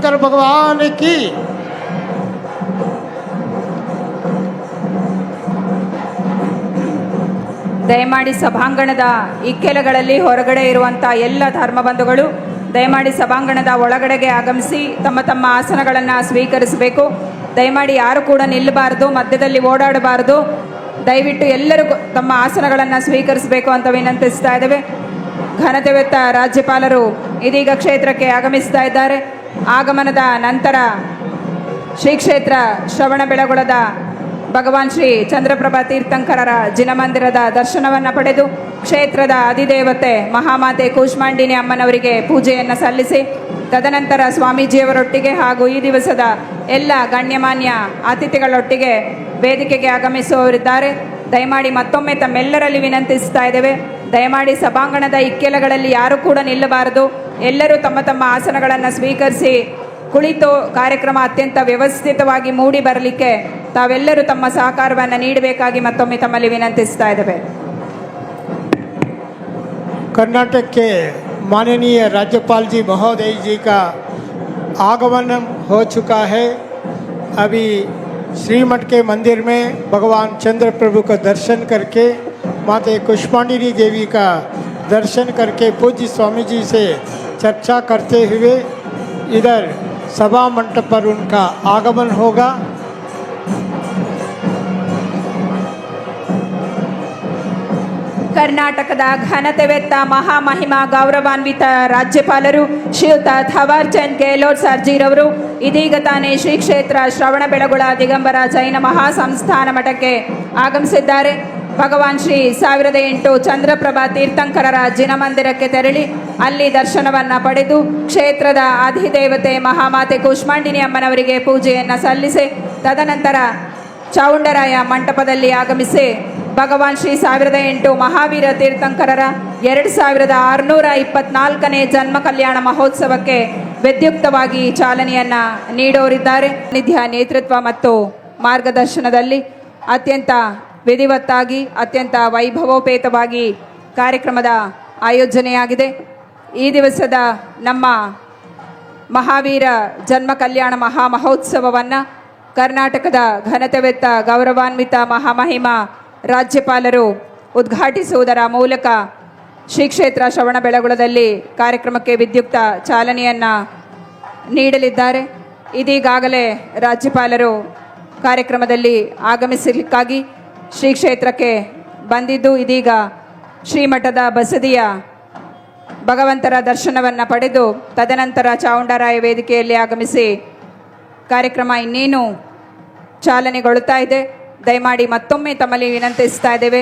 शंकर भगवान की ದಯಮಾಡಿ ಸಭಾಂಗಣದ ಇಕ್ಕೆಲಗಳಲ್ಲಿ ಹೊರಗಡೆ ಇರುವಂಥ ಎಲ್ಲ ಧರ್ಮಬಂಧುಗಳು ದಯಮಾಡಿ ಸಭಾಂಗಣದ ಒಳಗಡೆಗೆ ಆಗಮಿಸಿ ತಮ್ಮ ತಮ್ಮ ಆಸನಗಳನ್ನು ಸ್ವೀಕರಿಸಬೇಕು ದಯಮಾಡಿ ಯಾರು ಕೂಡ ನಿಲ್ಲಬಾರದು ಮಧ್ಯದಲ್ಲಿ ಓಡಾಡಬಾರದು ದಯವಿಟ್ಟು ಎಲ್ಲರೂ ಕು- ತಮ್ಮ ಆಸನಗಳನ್ನು ಸ್ವೀಕರಿಸಬೇಕು ಅಂತ ವಿನಂತಿಸ್ತಾ ಇದ್ದೇವೆ ಘನತೆವೆತ್ತ ರಾಜ್ಯಪಾಲರು ಇದೀಗ ಕ್ಷೇತ್ರಕ್ಕೆ ಆಗಮಿಸ್ತಾ ಇದ್ದಾರೆ ಆಗಮನದ ನಂತರ ಶ್ರೀ ಕ್ಷೇತ್ರ ಶ್ರವಣ ಬೆಳಗೊಳದ ಭಗವಾನ್ ಶ್ರೀ ಚಂದ್ರಪ್ರಭಾ ತೀರ್ಥಂಕರರ ಜಿನಮಂದಿರದ ದರ್ಶನವನ್ನು ಪಡೆದು ಕ್ಷೇತ್ರದ ಅಧಿದೇವತೆ ಮಹಾಮಾತೆ ಕೂಷ್ಮಾಂಡಿನಿ ಅಮ್ಮನವರಿಗೆ ಪೂಜೆಯನ್ನು ಸಲ್ಲಿಸಿ, ತದನಂತರ ಸ್ವಾಮೀಜಿಯವರೊಟ್ಟಿಗೆ ಹಾಗೂ ಈ ದಿವಸದ ಎಲ್ಲ ಗಣ್ಯಮಾನ್ಯ ಅತಿಥಿಗಳೊಟ್ಟಿಗೆ ವೇದಿಕೆಗೆ ಆಗಮಿಸುವವರಿದ್ದಾರೆ. ದಯಮಾಡಿ ಮತ್ತೊಮ್ಮೆ ತಮ್ಮೆಲ್ಲರಲ್ಲಿ ವಿನಂತಿಸ್ತಾ ಇದ್ದೇವೆ. ದಯಮಾಡಿ ಸಭಾಂಗಣದ ಇಕ್ಕೆಲಗಳಲ್ಲಿ ಯಾರೂ ಕೂಡ ನಿಲ್ಲಬಾರದು. ಎಲ್ಲರೂ ತಮ್ಮ ತಮ್ಮ ಆಸನಗಳನ್ನು ಸ್ವೀಕರಿಸಿ ಕುಳಿತು ಕಾರ್ಯಕ್ರಮ ಅತ್ಯಂತ ವ್ಯವಸ್ಥಿತವಾಗಿ ಮೂಡಿ ಬರಲಿಕ್ಕೆ ತಾವೆಲ್ಲರೂ ತಮ್ಮ ಸಹಕಾರವನ್ನು ನೀಡಬೇಕಾಗಿ ಮತ್ತೊಮ್ಮೆ ತಮ್ಮಲ್ಲಿ ವಿನಂತಿಸ್ತಾ ಇದ್ದೇವೆ कर्नाटक के माननीय राज्यपाल जी महोदय जी का आगमन हो चुका है अभी श्रीमठ के मंदिर में भगवान चंद्र प्रभु का दर्शन करके माता कुष्मांडिनी देवी का दर्शन करके पूज्य स्वामी जी से चर्चा करते हुए इधर सभा मंडप पर उनका आगमन होगा ಕರ್ನಾಟಕದ ಘನತೆವೆತ್ತ ಮಹಾಮಹಿಮಾ ಗೌರವಾನ್ವಿತ ರಾಜ್ಯಪಾಲರು ಶ್ರೀಯುತ ಥವಾರ್ ಚಂದ್ ಗೆಹ್ಲೋಟ್ ಸರ್ಜಿರವರು ಇದೀಗ ತಾನೇ ಶ್ರೀ ಕ್ಷೇತ್ರ ಶ್ರವಣ ಬೆಳಗೊಳ ದಿಗಂಬರ ಜೈನ ಮಹಾಸಂಸ್ಥಾನ ಮಠಕ್ಕೆ ಆಗಮಿಸಿದ್ದಾರೆ ಭಗವಾನ್ ಶ್ರೀ ಸಾವಿರದ ಎಂಟು ಚಂದ್ರಪ್ರಭಾ ತೀರ್ಥಂಕರರ ಜಿನಮಂದಿರಕ್ಕೆ ತೆರಳಿ ಅಲ್ಲಿ ದರ್ಶನವನ್ನ ಪಡೆದು ಕ್ಷೇತ್ರದ ಅಧಿದೇವತೆ ಮಹಾಮಾತೆ ಕೂಷ್ಮಾಂಡಿನಿ ಅಮ್ಮನವರಿಗೆ ಪೂಜೆಯನ್ನು ಸಲ್ಲಿಸಿ, ತದನಂತರ ಚೌಂಡರಾಯ ಮಂಟಪದಲ್ಲಿ ಆಗಮಿಸಿ ಭಗವಾನ್ ಶ್ರೀ ಸಾವಿರದ ಎಂಟು ಮಹಾವೀರ ತೀರ್ಥಂಕರರ ಎರಡು ಸಾವಿರದ ಆರುನೂರ ಇಪ್ಪತ್ನಾಲ್ಕನೇ ಜನ್ಮ ಕಲ್ಯಾಣ ಮಹೋತ್ಸವಕ್ಕೆ ವಿದ್ಯುಕ್ತವಾಗಿ ಚಾಲನೆಯನ್ನ ನೀಡೋರಿದ್ದಾರೆ. ನಿಧ್ಯ ನೇತೃತ್ವ ಮತ್ತು ಮಾರ್ಗದರ್ಶನದಲ್ಲಿ ಅತ್ಯಂತ ವಿಧಿವತ್ತಾಗಿ, ಅತ್ಯಂತ ವೈಭವೋಪೇತವಾಗಿ ಕಾರ್ಯಕ್ರಮದ ಆಯೋಜನೆಯಾಗಿದೆ. ಈ ದಿವಸದ ನಮ್ಮ ಮಹಾವೀರ ಜನ್ಮ ಕಲ್ಯಾಣ ಮಹಾ ಮಹೋತ್ಸವವನ್ನು ಕರ್ನಾಟಕದ ಘನತೆವೆತ್ತ ಗೌರವಾನ್ವಿತ ಮಹಾಮಹಿಮ ರಾಜ್ಯಪಾಲರು ಉದ್ಘಾಟಿಸುವುದರ ಮೂಲಕ ಶ್ರೀ ಕ್ಷೇತ್ರ ಶ್ರವಣ ಬೆಳಗೊಳದಲ್ಲಿ ಕಾರ್ಯಕ್ರಮಕ್ಕೆ ವಿದ್ಯುಕ್ತ ಚಾಲನೆಯನ್ನು ನೀಡಲಿದ್ದಾರೆ. ಇದೀಗಾಗಲೇ ರಾಜ್ಯಪಾಲರು ಕಾರ್ಯಕ್ರಮದಲ್ಲಿ ಆಗಮಿಸಲಿಕ್ಕಾಗಿ ಶ್ರೀ ಕ್ಷೇತ್ರಕ್ಕೆ ಬಂದಿದ್ದು ಇದೀಗ ಶ್ರೀಮಠದ ಬಸದಿಯ ಭಗವಂತರ ದರ್ಶನವನ್ನು ಪಡೆದು ತದನಂತರ ಚಾವುಂಡರಾಯ ವೇದಿಕೆಯಲ್ಲಿ ಆಗಮಿಸಿ ಕಾರ್ಯಕ್ರಮ ಇನ್ನೇನು ಚಾಲನೆಗೊಳ್ಳುತ್ತಾ ಇದೆ. ದಯಮಾಡಿ ಮತ್ತೊಮ್ಮೆ ತಮ್ಮಲ್ಲಿ ವಿನಂತಿಸ್ತಾ ಇದ್ದೇವೆ.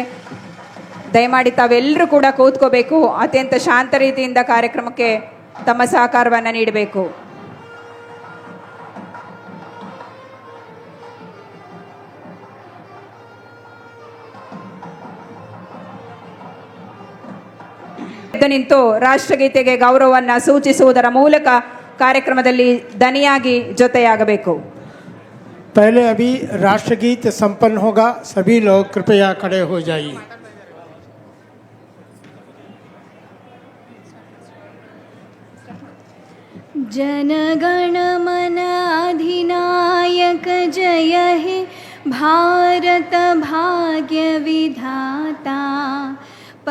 ದಯಮಾಡಿ ತಾವೆಲ್ಲರೂ ಕೂಡ ಕೂತ್ಕೋಬೇಕು. ಅತ್ಯಂತ ಶಾಂತ ರೀತಿಯಿಂದ ಕಾರ್ಯಕ್ರಮಕ್ಕೆ ತಮ್ಮ ಸಹಕಾರವನ್ನು ನೀಡಬೇಕು. ಎದ್ದು ನಿಂತು ರಾಷ್ಟ್ರಗೀತೆಗೆ ಗೌರವವನ್ನು ಸೂಚಿಸುವುದರ ಮೂಲಕ ಕಾರ್ಯಕ್ರಮದಲ್ಲಿ ದನಿಯಾಗಿ ಜೊತೆಯಾಗಬೇಕು पहले अभी राष्ट्रगीत संपन्न होगा सभी लोग कृपया खड़े हो जाइए जनगणमन अधिनायक जय हे भारत भाग्य विधाता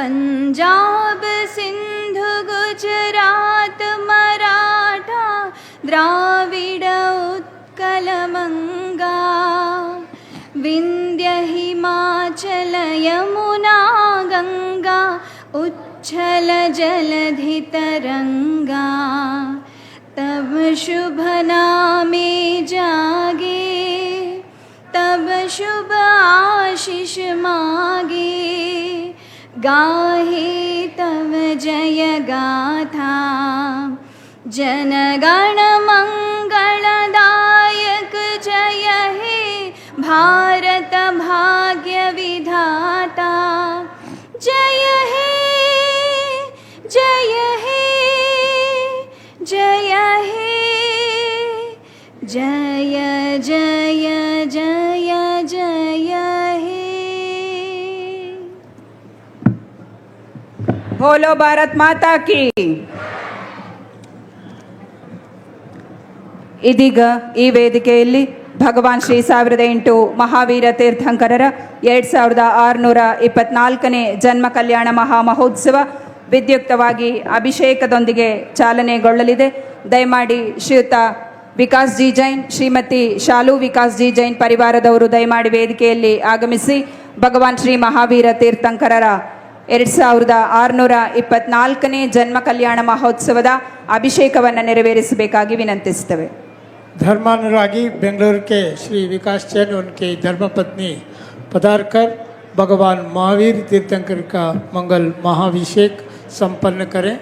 पंजाब सिंधु गुजरात मराठा द्राविड उत्कल मंगा। विंध्य हिमाचल यमुना गंगा उच्छल जलधि तरंगा तब शुभ नामे जागे तब शुभ आशीष मागे गाहे तव जय गाथा जनगण मंगलदायक जय हे भारत भाग्य विधाता जय जय हे जय हे। जय जय बोलो भारत माता की ಇದೀಗ ಈ ವೇದಿಕೆಯಲ್ಲಿ ಭಗವಾನ್ ಶ್ರೀ ಸಾವಿರದ ಎಂಟು ಮಹಾವೀರ ತೀರ್ಥಂಕರರ ಎರಡು ಸಾವಿರದ ಆರುನೂರ ಇಪ್ಪತ್ನಾಲ್ಕನೇ ಜನ್ಮ ಕಲ್ಯಾಣ ಮಹಾ ಮಹೋತ್ಸವ ವಿದ್ಯುಕ್ತವಾಗಿ ಅಭಿಷೇಕದೊಂದಿಗೆ ಚಾಲನೆಗೊಳ್ಳಲಿದೆ ದಯಮಾಡಿ ಶ್ರೀಯುತ ವಿಕಾಸ್ ಜಿ ಜೈನ್ ಶ್ರೀಮತಿ ಶಾಲು ವಿಕಾಸ್ ಜಿ ಜೈನ್ ಪರಿವಾರದವರು ದಯಮಾಡಿ ವೇದಿಕೆಯಲ್ಲಿ ಆಗಮಿಸಿ ಭಗವಾನ್ ಶ್ರೀ ಮಹಾವೀರ ತೀರ್ಥಂಕರರ ಎರಡು ಸಾವಿರದ ಆರುನೂರ ಇಪ್ಪತ್ನಾಲ್ಕನೇ ಜನ್ಮ ಕಲ್ಯಾಣ ಮಹೋತ್ಸವದ ಅಭಿಷೇಕವನ್ನು ನೆರವೇರಿಸಬೇಕಾಗಿ ವಿನಂತಿಸುತ್ತೇವೆ धर्मानुरागी बेंगलुरु के श्री विकास चंद उनकी धर्मपत्नी पधार कर भगवान महावीर तीर्थंकर का मंगल महाभिषेक संपन्न करें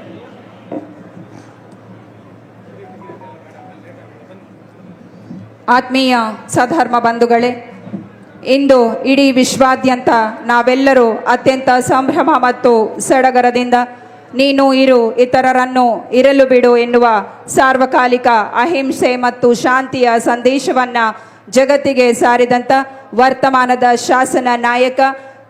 ಆತ್ಮೀಯ ಸಧರ್ಮ ಬಂಧುಗಳೇ ಇಂದು ಇಡೀ ವಿಶ್ವಾದ್ಯಂತ ನಾವೆಲ್ಲರೂ ಅತ್ಯಂತ ಸಂಭ್ರಮ ಮತ್ತು ಸಡಗರದಿಂದ ನೀನು ಇರು, ಇತರರನ್ನು ಇರಲು ಬಿಡು ಎನ್ನುವ ಸಾರ್ವಕಾಲಿಕ ಅಹಿಂಸೆ ಮತ್ತು ಶಾಂತಿಯ ಸಂದೇಶವನ್ನು ಜಗತ್ತಿಗೆ ಸಾರಿದಂಥ ವರ್ತಮಾನದ ಶಾಸನ ನಾಯಕ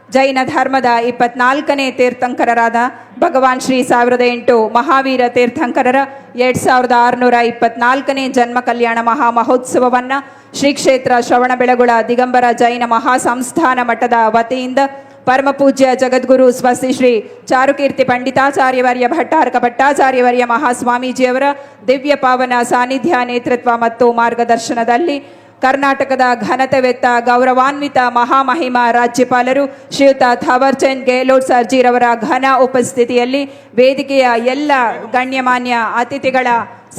ಜೈನ ಧರ್ಮದ ಇಪ್ಪತ್ನಾಲ್ಕನೇ ತೀರ್ಥಂಕರರಾದ ಭಗವಾನ್ ಶ್ರೀ ಸಾವಿರದ ಎಂಟು ಮಹಾವೀರ ತೀರ್ಥಂಕರರ ಎರಡ್ ಸಾವಿರದ ಆರುನೂರ ಇಪ್ಪತ್ನಾಲ್ಕನೇ ಜನ್ಮ ಕಲ್ಯಾಣ ಮಹಾ ಮಹೋತ್ಸವವನ್ನ ಶ್ರೀ ಕ್ಷೇತ್ರ ಶ್ರವಣಬೆಳಗೊಳ ದಿಗಂಬರ ಜೈನ ಮಹಾಸಂಸ್ಥಾನ ಮಠದ ವತಿಯಿಂದ ಪರಮಪೂಜ್ಯ ಜಗದ್ಗುರು ಸ್ವಸ್ತಿ ಶ್ರೀ ಚಾರುಕೀರ್ತಿ ಪಂಡಿತಾಚಾರ್ಯವರ್ಯ ಭಟ್ಟಾರ್ಕ ಭಟ್ಟಾಚಾರ್ಯವರ್ಯ ಮಹಾಸ್ವಾಮೀಜಿಯವರ ದಿವ್ಯ ಪಾವನ ಸಾನ್ನಿಧ್ಯ ನೇತೃತ್ವ ಮತ್ತು ಮಾರ್ಗದರ್ಶನದಲ್ಲಿ ಕರ್ನಾಟಕದ ಘನತೆವೆತ್ತ ಗೌರವಾನ್ವಿತ ಮಹಾಮಹಿಮ ರಾಜ್ಯಪಾಲರು ಶ್ರೀಯುತ ಥಾವರ್ಚಂದ್ ಗೆಹ್ಲೋಟ್ ಸರ್ಜಿರವರ ಘನ ಉಪಸ್ಥಿತಿಯಲ್ಲಿ ವೇದಿಕೆಯ ಎಲ್ಲ ಗಣ್ಯಮಾನ್ಯ ಅತಿಥಿಗಳ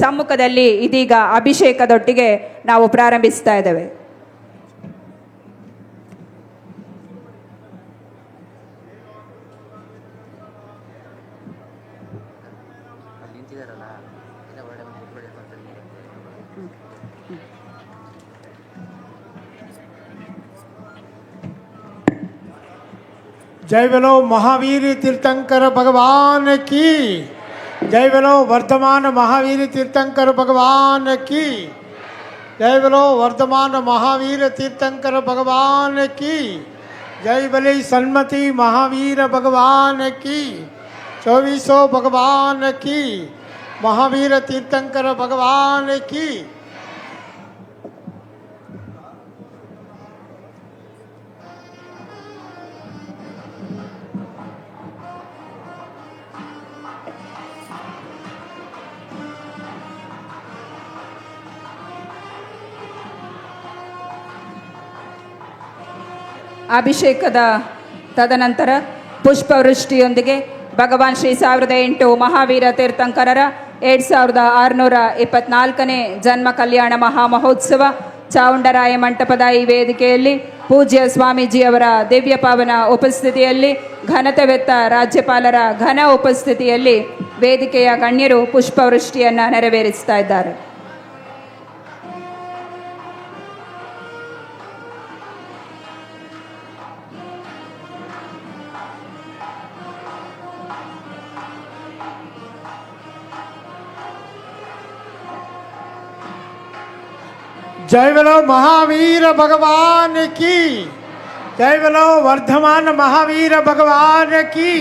ಸಮ್ಮುಖದಲ್ಲಿ ಇದೀಗ ಅಭಿಷೇಕದೊಟ್ಟಿಗೆ ನಾವು ಪ್ರಾರಂಭಿಸ್ತಾ ಇದ್ದೇವೆ. જય વેલો મહાવીર તીર્થંકર ભગવાન કી. જય વેલો વર્ધમાન મહાવીર તીર્થંકર ભગવાન કી. જય વેલો વર્ધમાન મહાવીર તીર્થંકર ભગવાન કી. જય ભલે સન્મતિ મહાવીર ભગવાન કી. ચોવીસો ભગવાન કી. મહાવીર તીર્થંકર ભગવાન કી. ಅಭಿಷೇಕದ ತದನಂತರ ಪುಷ್ಪವೃಷ್ಟಿಯೊಂದಿಗೆ ಭಗವಾನ್ ಶ್ರೀ ಸಾವಿರದ ಎಂಟು ಮಹಾವೀರ ತೀರ್ಥಂಕರರ ಎರಡು ಸಾವಿರದ ಆರುನೂರ ಇಪ್ಪತ್ನಾಲ್ಕನೇ ಜನ್ಮ ಕಲ್ಯಾಣ ಮಹಾಮಹೋತ್ಸವ ಚಾವುಂಡರಾಯ ಮಂಟಪದ ಈ ವೇದಿಕೆಯಲ್ಲಿ ಪೂಜ್ಯ ಸ್ವಾಮೀಜಿಯವರ ದಿವ್ಯ ಪಾವನ ಉಪಸ್ಥಿತಿಯಲ್ಲಿ ಘನತೆವೆತ್ತ ರಾಜ್ಯಪಾಲರ ಘನ ಉಪಸ್ಥಿತಿಯಲ್ಲಿ ವೇದಿಕೆಯ ಗಣ್ಯರು ಪುಷ್ಪವೃಷ್ಟಿಯನ್ನು ನೆರವೇರಿಸ್ತಾ ಇದ್ದಾರೆ. जय बोलो महावीर भगवान की जय बोलो वर्धमान महावीर भगवान की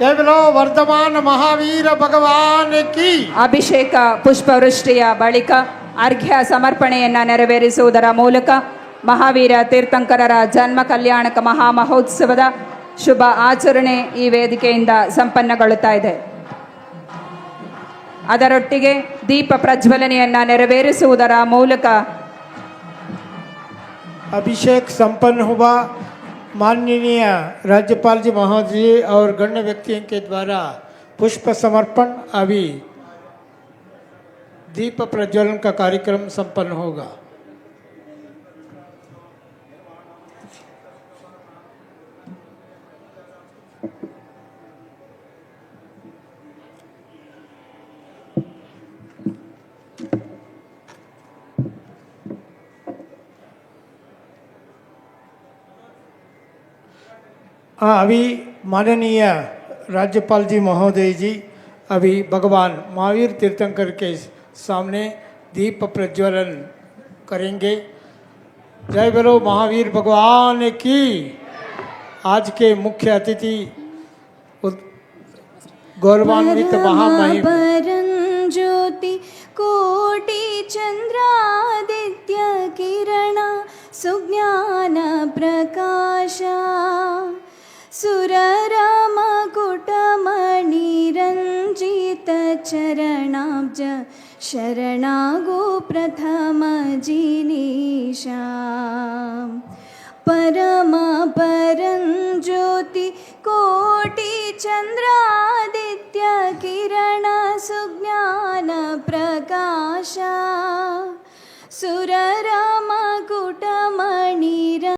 जय बोलो वर्धमान महावीर भगवान की ಅಭಿಷೇಕ ಪುಷ್ಪವೃಷ್ಟಿಯ ಬಳಿಕ ಅರ್ಘ್ಯ ಸಮರ್ಪಣೆಯನ್ನು ನೆರವೇರಿಸುವುದರ ಮೂಲಕ ಮಹಾವೀರ ತೀರ್ಥಂಕರರ ಜನ್ಮ ಕಲ್ಯಾಣಕ ಮಹಾ ಮಹೋತ್ಸವದ ಶುಭ ಆಚರಣೆ ಈ ವೇದಿಕೆಯಿಂದ ಸಂಪನ್ನಗೊಳ್ಳುತ್ತಾ ಇದೆ ಅದರೊಟ್ಟಿಗೆ ದೀಪ ಪ್ರಜ್ವಲನೆಯನ್ನು ನೆರವೇರಿಸುವುದರ ಮೂಲಕ अभिषेक संपन्न हुआ। माननीय राज्यपाल जी महोदय और गण्य व्यक्तियों के द्वारा पुष्प समर्पण अभी दीप प्रज्वलन का कार्यक्रम संपन्न होगा। अभी माननीय राज्यपाल जी महोदय जी अभी भगवान महावीर तीर्थंकर के सामने दीप प्रज्वलन करेंगे। जय बोलो महावीर भगवान की। आज के मुख्य अतिथि गौरवान्वित महामहिम। ज्योति कोटि चंद्रादित्य किरण सुज्ञान प्रकाशा। सुरमकुटमनिरञ्जितचरणं च परमा परं ज्योति कोटिचन्द्रादित्यकिरणसुज्ञानप्रकाशा सुर